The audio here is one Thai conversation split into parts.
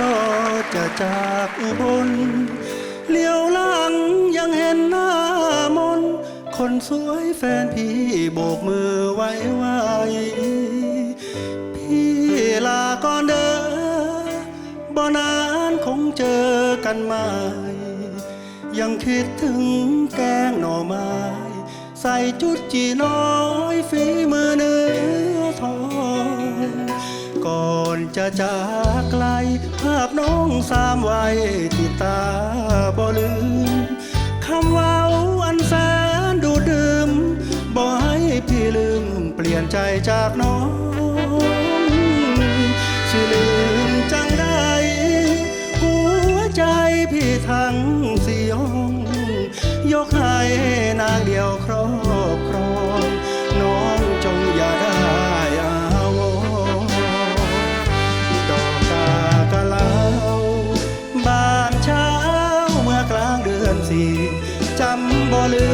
ลอจะจากอุบลเลี้ยวหลังยังเห็นหน้ามน คนสวยแฟนพี่โบกมือไว้ไว้พี่ลาก่อนเด้อบ่นานคงเจอกันใหม่ยังคิดถึงแกงหน่อไม้ ใส่จุดจีน้อยฝีมือเนื้อทอง จะจากไกล ภาพน้องสามวัยที่ตาบ่ลืมคำเว่าอันแสนดูดื่มบ่ให้พี่ลืม เปลี่ยนใจจากน้องสิลืมจังได้หัวใจพี่ทั้งสี่ห้อง ยกให้นางเดียวครอบำ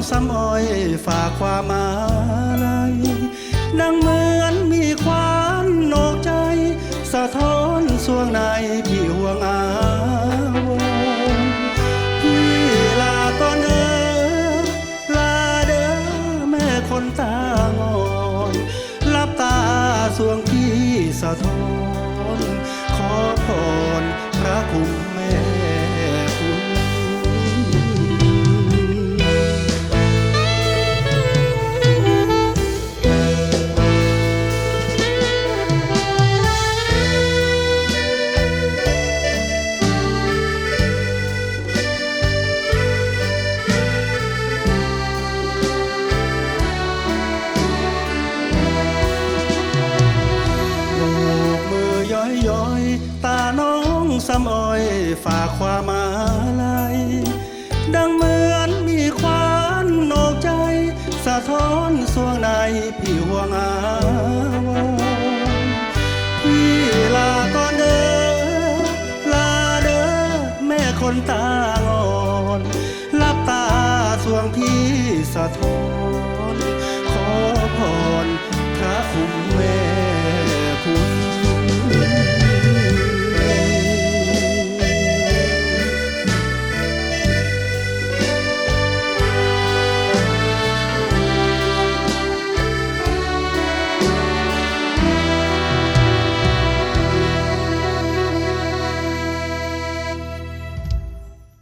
น้องซ้ำอ้อยฝากความมาลัยดังเหมือนมีควันโหนกใจ สะท้อนสวงในพี่ห่วงอาวรณ์พี่ลาก่อนเด้อลาเด้อแม่คนตางอนลับตาสวงพี่สะท้อน ขอพรพระคุณแม่ ฝากความมาลัยดังเหมือนมีควันโหนกใจ สะท้อนสวงในพี่ห่วงอาวพี่ลาก่อนเด้อลาเด้อแม่คนตางอนลับตาสวงพี่สะท้อน